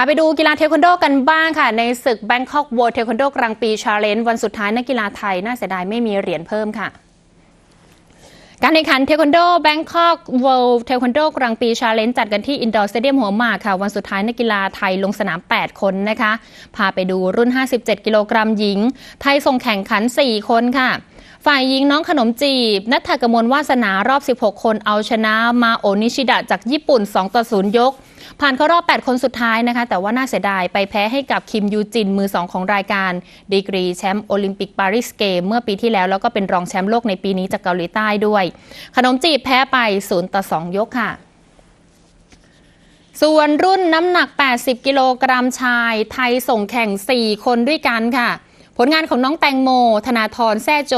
าไปดูกีฬาเทควันโดกันบ้างค่ะ ในศึก Bangkok World Taekwondo กลางปี Challenge วันสุดท้ายนักกีฬาไทย น่าเสียดายไม่มีเหรียญเพิ่มค่ะการแข่งขันเทควันโด Bangkok World Taekwondo กลางปี Challenge จัดกันที่อินดอร์สเตเดียมหัวหมากค่ะ วันสุดท้ายนักกีฬาไทยลงสนาม 8 คนนะคะ พาไปดูรุ่น 57 กิโลกรัมหญิง ไทยส่งแข่งขัน 4 คนค่ะ ฝ่ายหญิงน้องขนมจีบ นัทธกมลวาสนารอบ 16 คนเอาชนะมาโอนิชิดะจากญี่ปุ่น 2 ต่อ 0 ยก ผ่านเข้ารอบ 8 คนสุดท้ายนะคะ แต่ว่าน่าเสียดายไปแพ้ให้กับคิมยูจินมือ 2 ของรายการ ดีกรีแชมป์โอลิมปิกปารีสเกมเมื่อปีที่แล้ว แล้วก็เป็นรองแชมป์โลกในปีนี้จากเกาหลีใต้ด้วย ขนมจีบแพ้ไป0ต่อ2ยกค่ะส่วนรุ่นน้ำหนัก 80 กิโลกรัมชาย ไทยส่งแข่ง 4 คนด้วยกันค่ะ ผลงานของน้องแตงโม ธนาธรแซ่โจ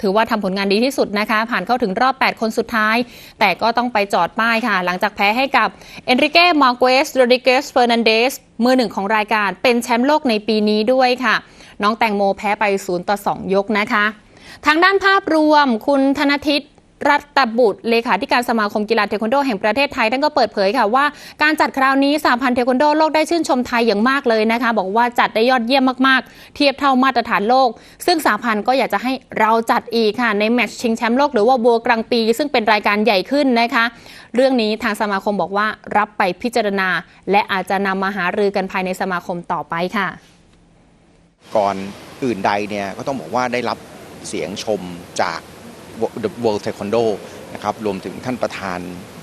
ถือว่าทำผลงานดีที่สุดนะคะ ผ่านเข้าถึงรอบ 8 คนสุดท้าย แต่ก็ต้องไปจอดป้ายค่ะ หลังจากแพ้ให้กับเอนริเก้มาร์เกสโรดิเกสเฟอร์นันเดสมือหนึ่งของรายการเป็นแชมป์โลกในปีนี้ด้วยค่ะ น้องแตงโมแพ้ไป 0 ต่อ 2 ยกนะคะ ทางด้านภาพรวมคุณธนทิต รัตบุตรเลขาธิการสมาคมกีฬาเทควันโดแห่งประเทศไทยท่านก็เปิดเผยค่ะว่าการจัดคราวนี้สาพันธ์เทควันโดโลกได้ชื่นชมไทยอย่างมากเลยนะคะ บอกว่าจัดได้ยอดเยี่ยมมากๆ เทียบเท่ามาตรฐานโลก ซึ่งสาพันธ์ก็อยากจะให้เราจัดอีกค่ะ ในแมตช์ชิงแชมป์โลกหรือว่าบัวกลางปี ซึ่งเป็นรายการใหญ่ขึ้นนะคะ เรื่องนี้ทางสมาคมบอกว่ารับไปพิจารณา และอาจจะนำมาหารือกันภายในสมาคมต่อไปค่ะ ก่อนอื่นใดเนี่ยก็ต้องบอกว่าได้รับเสียงชมจาก World Taekwondo นะครับรวมถึงท่านประธาน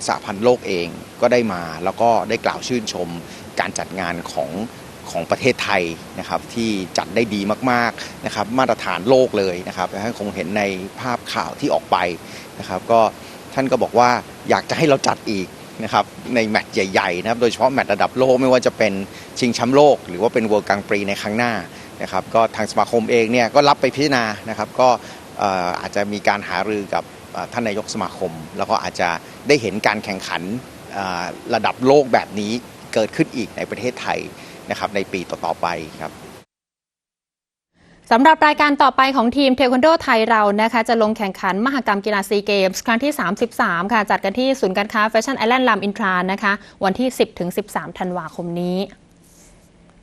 สหพันธ์โลกเองก็ได้มา แล้วก็ได้กล่าวชื่นชมการจัดงานของของประเทศไทยนะครับที่จัดได้ดีมากๆนะครับมาตรฐานโลกเลยนะครับท่านคงเห็นในภาพข่าวที่ออกไปนะครับก็ท่านก็บอกว่าอยากจะให้เราจัดอีกนะครับในแมตช์ใหญ่ๆนะครับโดยเฉพาะแมตช์ระดับโลกไม่ว่าจะเป็นชิงแชมป์โลก หรือว่าเป็นเวิร์กลางปรีในครั้งหน้านะครับก็ทางสมาคมเองเนี่ยก็รับไปพิจารณานะครับก็ อาจจะมีการหารือกับท่านนายกสมาคม แล้วก็อาจจะได้เห็นการแข่งขันระดับโลกแบบนี้เกิดขึ้นอีกในประเทศไทยนะครับในปีต่อๆไปครับสำหรับรายการต่อไปของทีมเทควันโดไทยเรานะคะจะลงแข่งขันมหกรรมกีฬาซีเกมส์ครั้งที่ 33 ค่ะ จัดกันที่ศูนย์การค้าแฟชั่นไอแลนด์ลามอินทรานะคะ วันที่ 10-13 ธันวาคมนี้